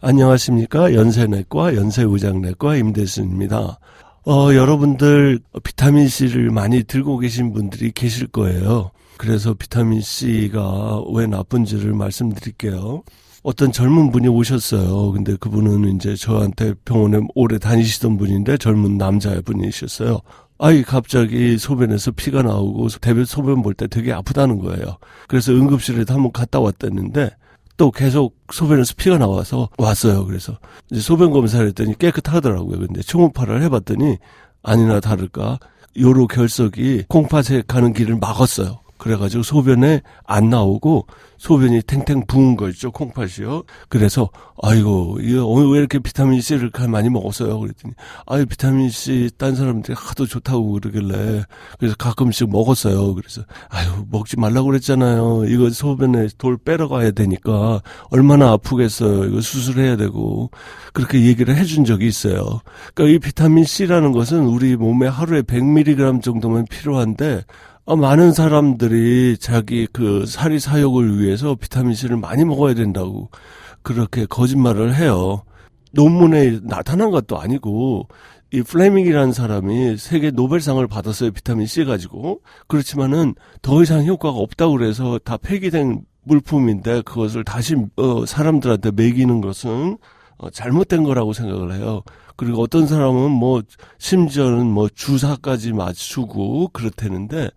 안녕하십니까. 연세내과 연세의장내과 임대순입니다. 어, 여러분들 비타민C를 많이 들고 계신 분들이 계실 거예요. 그래서 비타민C가 왜 나쁜지를 말씀드릴게요. 어떤 젊은 분이 오셨어요. 근데 그분은 이제 저한테 병원에 오래 다니시던 분인데 젊은 남자분이셨어요. 아이 갑자기 소변에서 피가 나오고 대변 소변 볼 때 되게 아프다는 거예요. 그래서 응급실에 한번 갔다 왔다는데 또 계속 소변에서 피가 나와서 왔어요. 그래서 이제 소변 검사를 했더니 깨끗하더라고요. 근데 초음파를 해봤더니 아니나 다를까 요로 결석이 콩팥에 가는 길을 막았어요. 그래가지고 소변에 안 나오고 소변이 탱탱 부은 거 있죠 콩팥이요. 그래서 아이고 이거 왜 이렇게 비타민 C를 많이 먹었어요. 그랬더니 아유 비타민 C 딴 사람들이 하도 좋다고 그러길래 그래서 가끔씩 먹었어요. 그래서 아유 먹지 말라고 그랬잖아요. 이거 소변에 돌 빼러 가야 되니까 얼마나 아프겠어요. 이거 수술해야 되고 그렇게 얘기를 해준 적이 있어요. 그러니까 이 비타민 C라는 것은 우리 몸에 하루에 100mg 정도면 필요한데 어, 많은 사람들이 자기 그 사리 사욕을 위해서 비타민C를 많이 먹어야 된다고 그렇게 거짓말을 해요. 논문에 나타난 것도 아니고 이 플레밍이라는 사람이 세계 노벨상을 받았어요. 비타민C 가지고. 그렇지만은 더 이상 효과가 없다고 그래서 다 폐기된 물품인데 그것을 다시 어 사람들한테 먹이는 것은 어 잘못된 거라고 생각을 해요. 그리고 어떤 사람은 뭐 심지어는 뭐 주사까지 맞추고 그렇다는데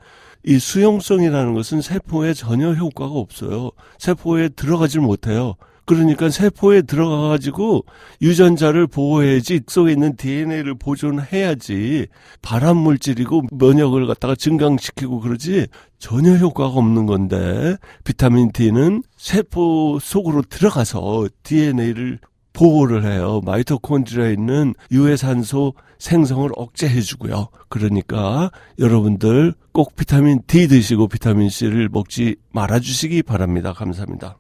이 수용성이라는 것은 세포에 전혀 효과가 없어요. 세포에 들어가질 못해요. 그러니까 세포에 들어가가지고 유전자를 보호해야지 속에 있는 DNA를 보존해야지 발암 물질이고 면역을 갖다가 증강시키고 그러지 전혀 효과가 없는 건데 비타민 D는 세포 속으로 들어가서 DNA를 보호를 해요. 마이토콘드리아에 있는 유해산소 생성을 억제해 주고요. 그러니까 여러분들 꼭 비타민 D 드시고 비타민 C를 먹지 말아 주시기 바랍니다. 감사합니다.